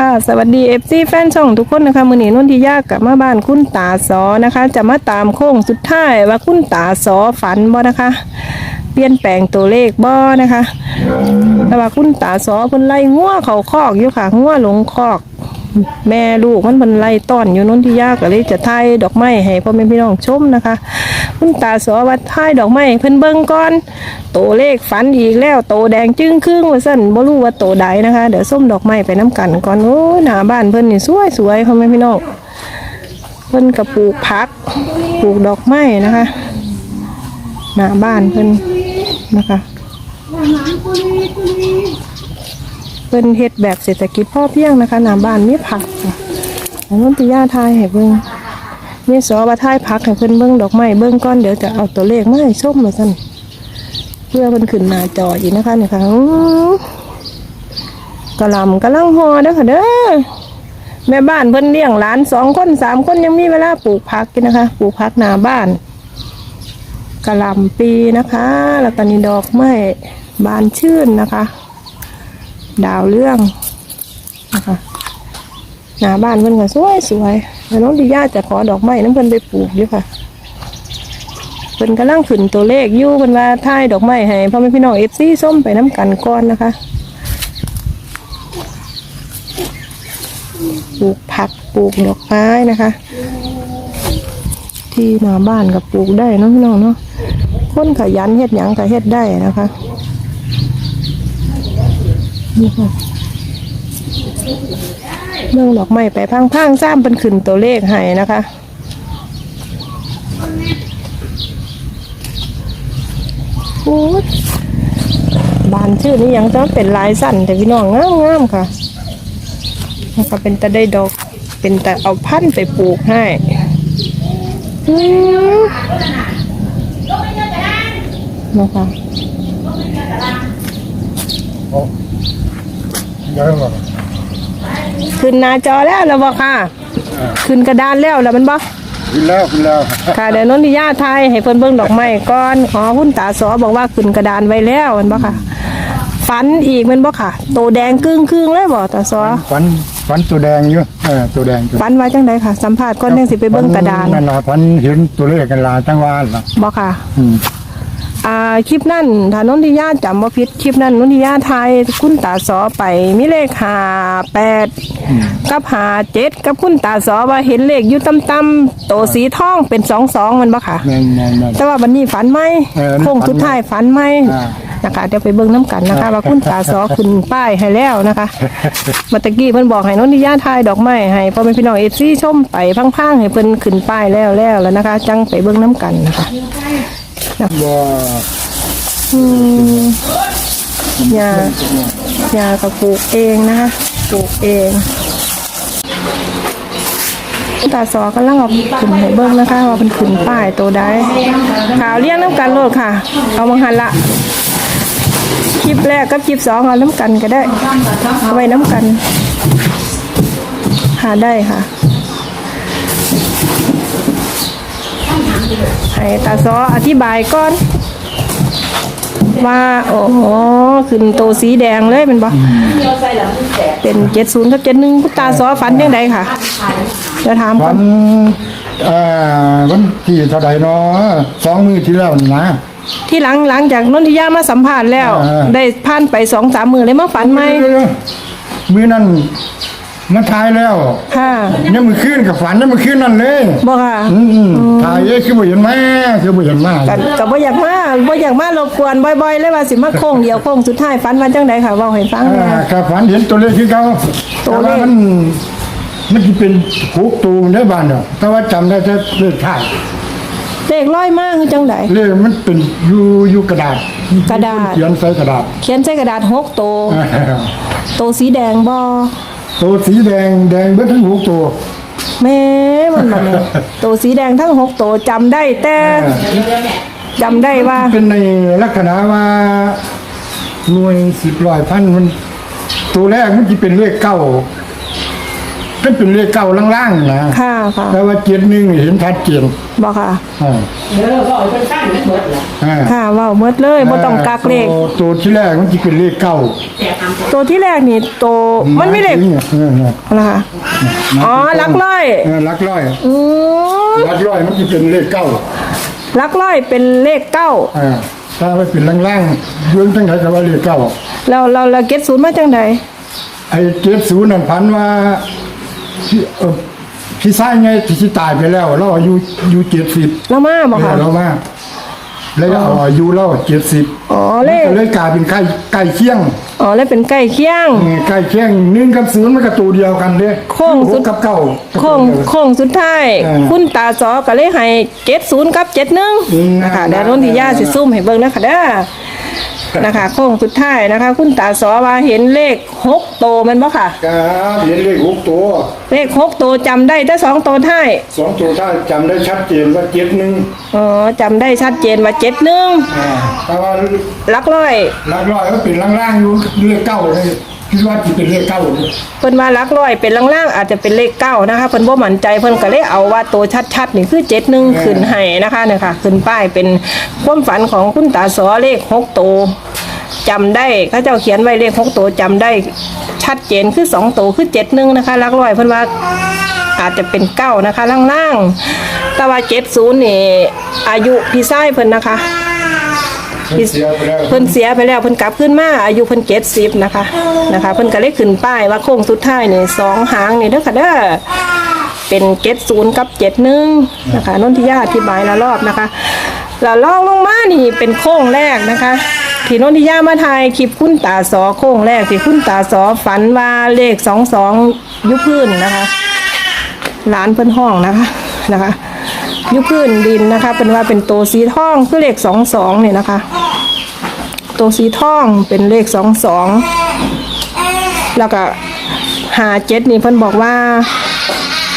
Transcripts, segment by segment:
ค่ะสวัสดีเอฟซีแฟนช่องทุกคนนะคะมือนีนุ่นที่ยากกลับมาบ้านคุณตาสอนะคะ จะมาตามโค้งสุดท้ายว่าคุณตาสอฝันบ่นะคะ เปลี่ยนแปลงตัวเลขบ่นะคะแต่ว่าคุณตาสอเพิ่นไล่งัวเขาคอกอยู่ค่ะงัวหลงคอก แม่ลูกมันเพิ่นไลต้อนอยู่นุ่นที่ยากก็เลยจะทายดอกไม้ให้พ่อแม่พี่น้องชมนะคะคุณตาสอว่าทายดอกไม้เพิ่นเบิ่งก่อนโตเลขฝันอีกแล้วโตแดงจึ้งครึ่งว่าซั่นบ่รู้ว่าโตใดนะคะ เดี๋ยวส้มดอกไม้ไปน้กันก่อนโอ้หน้าบ้านเพิ่นนี่สวยๆพ่อแม่พี่น้องเพิ่นก็ปลูกผักปลูกดอกไม้นะคะหน้าบ้านเพิ่นนะคะ พิ่นเฮ็ดแบบเศรษฐกิจพ่อเพียงนะคะหน้าบ้านมีผักอันนั้นติยาทายให้เบิ่งมีสอว่าทายผักให้เพิ่นเบิ่งดอกไม้เบิ่งก่อนเดี๋ยวจะเอาตัวเลขมาให้ส้มมาซั่นเพื่อเพิ่นขึ้นหน้าจออีกนะคะนี่ค่ะอื้อกะลำกระลังฮอเด้อค่ะเด้อแม่บ้านเพิ่นเลี้ยงหลานสองคนสามคนยังมีเวลาปลูกผักกินนะคะ ปลูกผักหน้าบ้านกระลำปีนะคะ แล้วก็นี่ดอกไม้บานชื่นนะคะ ดาวเรื่องนะคะหน้าบ้านเพิ่นก็สวยสวยแล้วน้องดิยาจะขอดอกไม้น้ำเพิ่นไปปลูกอยู่ค่ะเพิ่นกำลังขึ้นตัวเลขยู่เพิ่นว่าท่ายดอกไม้ให้พ่อแม่พี่น้องเอฟซีส้มไปน้ำกันก่อนนะคะปลูกผักปลูกดอกไม้นะคะ ที่หน้าบ้านก็ปลูกได้เนาะพี่น้องเนาะคนขยันเฮ็ดหยังก็เฮ็ดได้นะคะ นี่ค่ะเรื่องดอกไม้ไปพังๆซ้ำเป็นขึ้นตัวเลขให้นะคะโอ้ยบานชื่อนี้ยังจะเป็นลายสั้นแต่พี่น้องงามๆค่ะนะคะเป็นต่ได้ดอก เป็นแต่เอาพันไปปลูกให้มนะคะ ยังไงขึ้นหน้าจอแล้วแล้วบ่ค่ะ ขึ้นกระดานแล้วแล้วมันบ่กินแล้วกินแล้วค่ะเดี๋ยวนนทิยาไทยให้เพิ่นเบิ่งดอกไม้ก่อนอ๋อหุ้นตาสอบอกว่าขึ้นกระดานไว้แล้วมันบ่ค่ะฝันอีกแมันบ่ค่ะ โตแดงครึ่งครึ่งๆเลยบ่ตาสอฟันฟันตัวแดงอยู่เออตัวแดงตัวฝันว่าจังไดค่ะ สัมภาษณ์ก่อนจังสิไปเบิ่งกระดานนั่นล่ะฟันเห็นตัวเลขกันลาตั้งวานล่ะบ่ค่ะ อืม อ่าคลิปนั่นถ้านนทิยาจำว่าผิดคลิปนั้นนนทิยาไทยคุณตาสอไปมีเลขหาแปดกับหาเจ็ดกับคุณตาสอว่าเห็นเลขอยู่ต่ำๆโตสีทองเป็นสองสองมันบ่ค่ะ แม่นแม่นแม่น แต่ว่าวันนี้ฝันไหมเออโค้งสุดท้ายฝันไหมอ่า นะคะเดี๋ยวไปเบิ่งน้ำกันนะคะ ว่าคุณตาสอขึ้นป้ายให้แล้วนะคะเมื่อตะกี้เพิ่นบอกให้นนทิยาทายดอกไม้ให้พ่อแม่พี่น้องเอฟซีชมไปพังๆให้เพิ่นขึ้นป้ายแล้วแล้วแล้วนะคะ จังไปเบิ่งน้ำกันนะคะ บ่อืมยายาก็ปลูกเองนะคะปลูกเองตาสอกำลังเอาขึ้นให้เบิ้งนะคะว่าเป็นขึ้นป้ายตัวใดขาวเลี้ยงน้ำกันโลดค่ะ เอามาหันละคลิปแรกกับคลิปสองเอาน้ำกันก็ได้เอาไว้น้ำกัน หาได้ค่ะ ให้ตาซออธิบายก่อน ว่าโอ้โหขึ้นโตวสีแดงเลยเป็นบ่เป็นเจ็ดศูนย์กับเจ็ดหนึ่งตาซอฝันยังไงค่ะจะถามก่ฟัอนนเอ่อวันที่เท่าใดเนาะสองมื้อที่แล้วนี่นะ ที่หลังหลังจากนนทิยามาสัมภาษณ์แล้ว อ่า ได้ผ่านไปสองสามมือเลยมาฝันไหมมื้อนั้น มันทายแล้วค่ะเนี่ยมื้อคืนกับฝันเนี่ยมื้อคืนนั่นเลยบอกค่ะอืมทายเอ้ยคือบ่เห็นมาคือบ่เห็นมากับกับบ่อยากมาบ่อยากมารบกวนบ่อยๆเลยว่าสิมาโค้งเดียวโค้งสุดท้ายฝันว่าจังไดค่ะเว้าให้ฟังหน่อยอ่าครับฝันเห็นตัวเลขคือเขาตัวเลขแมันมันจะเป็นหกตัวในบ้านเนาะแต่ว่าจำได้แต่เลขท้ายเลขร้อยมากคือจังไดเลขมันเป็นอยู่อยู่กระดาษ กระดาษเขียนใส่กระดาษ เขียนใส่กระดาษหกโตวโตวสีแดงบ่ ตัวสีแดงแดงเบิดทั้งหกตัวแม่มันบ่แม่โตวสีแดงทั้งหกโตวจำได้แต่จำได้ว่า เป็นในลักษณะว่าหน่วยสิบร้อยพันมันตัวแรกมันจะเป็นเลขเก้า ก็เป็นเลขเก้าล่างๆนะค่ะค่ะแต่ว่าเจ็ดหนึ่งนี่เห็นชัดเจนบ่ค่ะ อ่าเด้อก็เอาเป็นสั้นเบิดล่ะอ่าค่ะเว้าหมดเลยบ่ต้องกักเลข ตัวตัวที่แรกมันจะเป็นเลขเก้าแต่ทำตัวที่แรกนี่ตัวมันไม่เลขเนี่ยเออเนี่ยอะไรคะอ๋อหลักร้อยเออหลักร้อยอืมหลักร้อยมันจะเป็นเลขเก้าหลักร้อยเป็นเลขเก้าอ่าถ้าไปเป็นล่างๆยืนตั้งไหนก็ว่าเลขเก้าเราเราเราเก็ตศูนย์มาจังใดไอ้เจ็ดศูนย์นั่นพันว่าพี่ เออพี่ชายไงที่สิตายไปแล้ว เราอายุอายุเจ็ดสิบเรามาบ่ค่ะ เรามาแล้วก็เอาอายุเราเจ็ดสิบอ๋อเลขก็เลยกลายเป็นใกล้ใกล้เคียงอ๋อเลขเป็นใกล้เคียงเออใกล้เคียงหนึ่งกับศูนย์มันก็ตัวเดียวกันเด้โค้งสุด หกกับเก้าโค้งโค้งสุดท้าย เออคุณตาสอก็เลยให้เจ็ดศูนย์กับเจ็ดหนึ่งอืมนะคะเดี๋ยวน้นที่ย่าสิซุ่มให้เบิ่งนะคะเด้อ นะคะโค้งสุดท้ายนะคะ คุณตาสอว่าเห็นเลขหกโตวแมันบ่ค่ะ ครับเห็นเลขหกตัวเลขหกโตวจำได้แต่สองโตวท้ายสองตัวถ้าจำได้ชัดเจนว่าเจ็ดหนึ่งอ๋อจำได้ชัดเจนว่าเจ็ดหนึ่งอ่าแต่ว่าลักร้อย หลักร้อยก็เป็นล่างๆอยู่เลขเก้าเลย คิดว่าจะเป็นเลขเก้าเลยเพิ่นว่าลักร้อยเป็นล่างๆอาจจะเป็นเลขเก้านะคะเพิ่นบ่มั่นใจเพิ่นก็เลยเอาว่าตัวชัดๆนี่คือเจ็ดหนึ่งขึ้นให้นะคะเนี่ยค่ะขึ้นป้ายเป็นความฝันของคุณตาสอเลขหกโตวจำได้เขาเจ้าเขียนไว้เลขหกโตวจำได้ชัดเจนคือสองโตวคือเจ็ดหนึ่งนะคะลักร้อยเพิ่นว่าอาจจะเป็นเก้านะคะล่างๆแต่ว่าเจ็ดศูนย์นี่อายุพี่ชายเพิ่นนะคะ เสียไปแล้วเพิ่นเสียไปแล้วเพิ่นกลับขึ้นมาอายุเพิ่นเจ็ดสิบนะคะนะคะ เพิ่นก็เลยขึ้นป้ายว่าโค้งสุดท้ายนี่สองหางนี่เด้อค่ะเด้อเป็นเจ็ดศูนย์กับเจ็ดหนึ่งนะคะนนทิยาอธิบายละรอบนะคะล้วลองลงมานี่เป็นโค้งแรกนะคะที่นนทิยามาถ่ายคลิปคุณตาสอโค้งแรกที่คุณตาสอฝันว่าเลขสองสองยุพื้นนะคะร้านเพิ่นห้องนะคะนะคะ ยุพื้นดินนะคะ เป็นว่าเป็นโตสีทองคือเลขสองสองเนี่ยนะคะ โตสีทองเป็นเลขสองสองแล้วก็หาเจ็ดนี่เพิ่นบอกว่า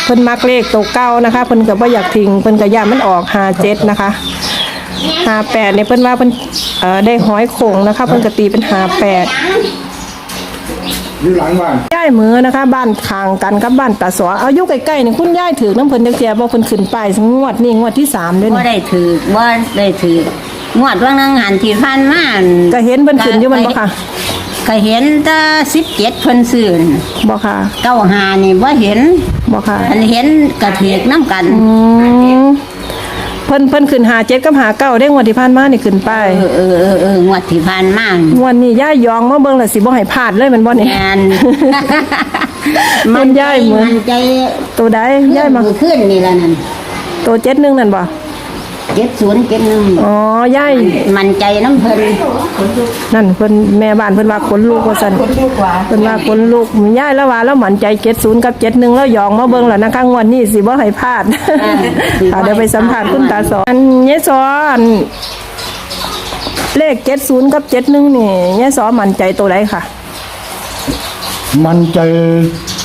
เพิ่นมักเลขตัวเก้านะคะเพิ่นก็บ่อยากทิ้งเพิ่นก็ย่ามันออกหาเจ็ดนะคะหาแปดเนี่ยเพิ่นว่าเพิ่นเอ่อได้ห้อยโขงนะคะ เพิ่นก็ตีเป็นหาแปด อยู่หลังบ้านย่ายมือนะคะ บ้านทางกันกับบ้านตาสอเอาอยุใกล้ๆนี่คุณย่ายถือน้ำเพิ่นจักเสียบ่เพิ่นขึ้นป้ายงวดนี่งวดที่สามเด้วยว่านี่ได้ถือว่าได้ถืองวดว่างนังหันที่พันมาอั่นก็เห็นเพิ่นขึ้นอยู่มันบ่ค่ะก็เห็นแต่สิบเจ็ดเพิ่นซื้อน่ะบ่ค่ะเก้าหานี่ว่าเห็นบ่ค่ะอันเห็นกระเถียกน้ำกัน อืม เพิ่นเพิ่นขึ้นหาเจ็ดกับหาเก้าได้งวดที่ผ่านมานี่ขึ้นป้ายเออเออเออเอองวดที่พันมางวดนี้ย่ายยองมาเบิ่งแล้วสิบ่ให้พลาดเลยแมันบ่นี่แมนมันย้ายเหมือน มันใจตัวใดย่ายมามือขึ้นนี่ละนั่นตัวเจ็ดหนึงนั่นบ่ เจ็ดศูนย์เจ็ดหนึ่งอ๋อย่ายมันใจน้ำเพิ่นนั่นเพิ่นแม่บ้านเพิ่นว่าขนลูกว่าซั่นดีกว่าเพิ่นว่าขนลูกย่ายแล้วว่าแล้วหมั่นใจ70กับ71แล้วยองมาเบิ่งแล้วนะคะงวดนี้สิบ่ให้พลาดอ่าเดี๋ยวไปสัมภาษณ์คุณตาสอนยายสอนเลข70กับ71นี่ยายสอนมั่นใจตัวใดค่ะ มันใจ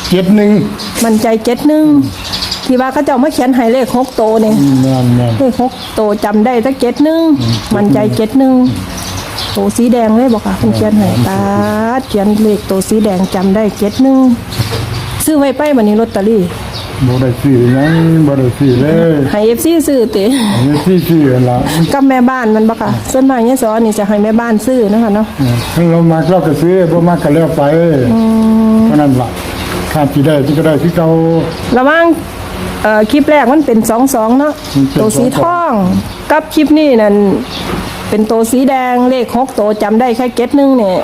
เจ็ดหนึ่งมั่นใจ71 ที่ว่าเขาเจ้ามาเขียนให้เลข6โตวนี่นั่นนั่นเลขหกโตวจำได้ตั้งเจ็ดหนึ่งมันใจเจ็ดหนึ่งโตวสีแดงเลยบอกค่ะคุณเขียนให้ตาดเขียนเลขโตวสีแดงจำได้เจ็ดหนึ่งซื้อไว้ไปบันนี้ลอตเตอรี่บ่ได้ซื้อหยังบ่ได้ซื้อเลยให้เอฟซีซื้อติอันนี้ที่ซื้อละกับแม่บ้านมันบอกค่ะส่วนมากเนี่ยสอนนี่จะให้แม่บ้านซื้อนะคะเนาะถ้าเรามาเราก็ซื้อบ่มาก็แล้วไปเท่านั้นล่ะถ้าสิได้ที่ก็ได้ที่เก่าระหว่าง เอ่อคลิปแรกมันเป็นสองสองเนาะมันเป็นตัวสีทอง กับคลิปนี้นั่นเป็นตัวสีแดงเลขหกโตวจำได้แค่เจ็ดหนึ่งเนี่ย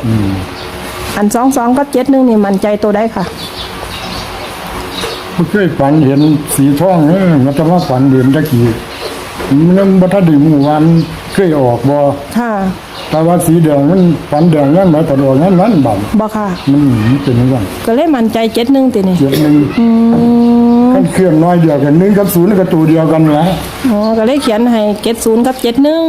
อันสองสองกับเจ็ดหนึ่งนี่มันใจตัวได้ค่ะ บ่เคยฝันเห็นสีทองเออมันจะมาฝันเห็นตะกี้มันบ่ทันได้หมู่วันเคยออกบ่ค่ะแต่ว่าสีแดงมันฝันแดงนั่นหมายตลอดนั้นนั้นบัดบ่ค่ะ มันเป็นจังซั่นก็เลยมั่นใจเจ็ดหนึ่งตินี่เจ็ดหนึง คันเครื่องน้อยเดียวกันหนึ่งกับศูนย์ก็ตัวเดียวกันละอ๋อก็เลยเขียนให้เจ็ดศูนย์กับเจ็ดหนึ่ง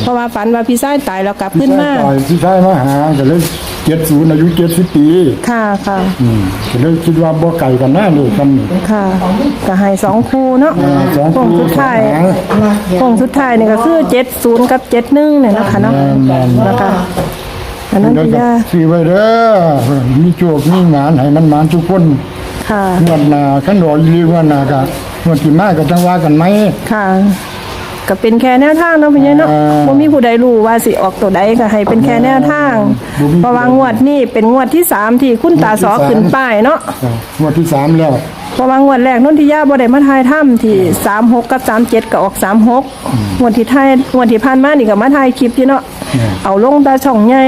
เพราะว่าฝันว่าพี่ชายตายแล้วกลับขึ้นมาพี่ชายพี่ชายมาหาก็เลยเจ็ดศูนย์อายุเจ็ดสิบปี ค่ะค่ะอืมก็เลยคิดว่าบ่ไก่กันแน่เลยกันนี่ค่ะก็ให้สองคู่เนาะอ่าสองโค้งคู่สุดท้ายสองหางโค้งสุดท้ายนี่ก็คือเจ็ดศูนย์กับเจ็ดหนึ่งเนี่ยนะคะเนาะแม่นๆนะคะอันนั้นแล้วพี่ก็ยาซื้อไว้เด้อมีโชคมีงานให้มันหมานทุกคน ค่ะ งวดหน้าขันดอกอีหลีงวดหน้าก็งวดที่มาก็จังว่ากันไหม ค่ะ ก็เป็นแค่แนวทางเนาะพี่ใหญ่เนาะอ่าบ่มีผู้ใดรู้ว่าสิออกตัวใดก็ให้เป็นแค่แนวทางบ่มี เพราะว่างวดนี้เป็นงวดที่สามที่คุณตาสอขึ้นป้ายเนาะอ่างวดที่สามแล้วเพราะว่างวดแรกนนทิยาบ่ได้มาทายถ้ำที่36กับ37ก็ออก36งวดที่ทายงวดที่ผ่านมานี่ก็มาทายคลิปอยู่เนาะเอาลงตาช่องใหญ่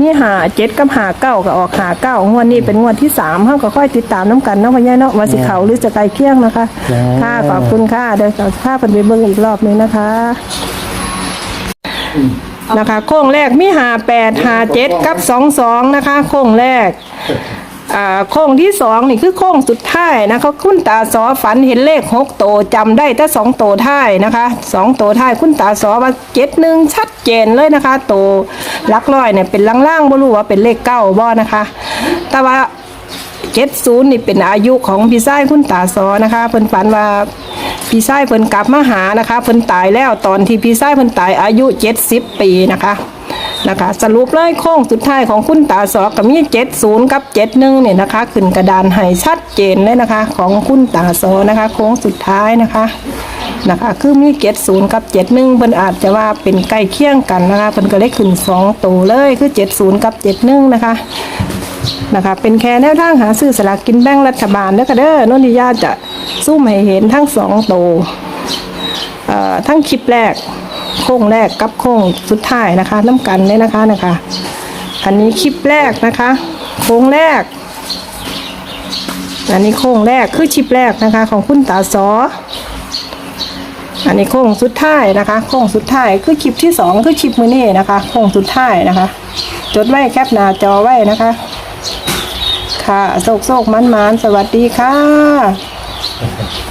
นี่หา7กับหาเก้าก็ออกหาเก้างวดนี้เป็นงวดที่3เฮาก็ค่อยติดตามน้กันเนาะพ่อใหญ่เนาะว่าสิเขาหรือจะไกลเคียงนะคะจ้าค่ะขอบคุณค่ะเดี๋ยวจะพาเพิ่นไปเบิ่งอีกรอบหนึงนะคะ นะคะโค้งแรกมีหาแปดหาเจ็ดกับสองสองนะคะโค้งแรกอ่า โค้งที่สองนี่คือโค้งสุดท้ายนะคะคุณตาสอฝันเห็นเลขหกโตวจำได้แต่สองโตวท้ายนะคะสองโตวท้ายคุณตาสอว่าเจ็ดหนึ่งชัดเจนเลยนะคะ โตวลักร้อยเนี่ยเป็นล่างๆบ่รู้ว่าเป็นเลขเก้าบ่นะคะ แต่ว่าเจ็ดศูนย์นี่เป็นอายุของพี่ชายคุณตาซอนะคะเพิ่นฝันว่าพี่ชายเพิ่นกลับมาหานะคะเพิ่นตายแล้วตอนที่พี่ชายเพิ่นตายอายุเจ็ดสิบปีนะคะ นะคะสรุปเลยโค้งสุดท้ายของคุณตาซอกับมีเจ็ดศูนย์กับเจ็ดหนึ่งเนี่ยนะคะ ขึ้นกระดานให้ชัดเจนเลยนะคะ ของคุณตาซอนะคะ โค้งสุดท้ายนะคะนะคะคือมีเจ็ดศูนย์กับเจ็ดหนึ่งเพิ่นอาจจะว่าเป็นใกล้เคียงกันนะคะเพิ่นก็เลยขึ้นสองตัวเลยคือเจ็ดศูนย์กับเจ็ดหนึ่งนะคะนะคะเป็นแค่แนวทางหาซื้อสลากกินแบ่งรัฐบาลเด้อค่ะเด้อนนทิยาจะสู้ให้เห็นทั้งสองโตวเอ่อทั้งคลิปแรก โค้งแรกกับโค้งสุดท้ายนะคะน้ำกันเลยนะคะนะคะ อันนี้คลิปแรกนะคะ โค้งแรก อันนี้โค้งแรกคือคลิปแรกนะคะ ของคุณตาซออันนี้โค้งสุดท้ายนะคะโค้งสุดท้ายคือคลิปที่สองคือคลิปมือนี่นะคะโค้งสุดท้ายนะคะ จดไว้แคปหน้าจอไว้นะคะ ค่ะโศกโศกมันมันสวัสดีค่ะ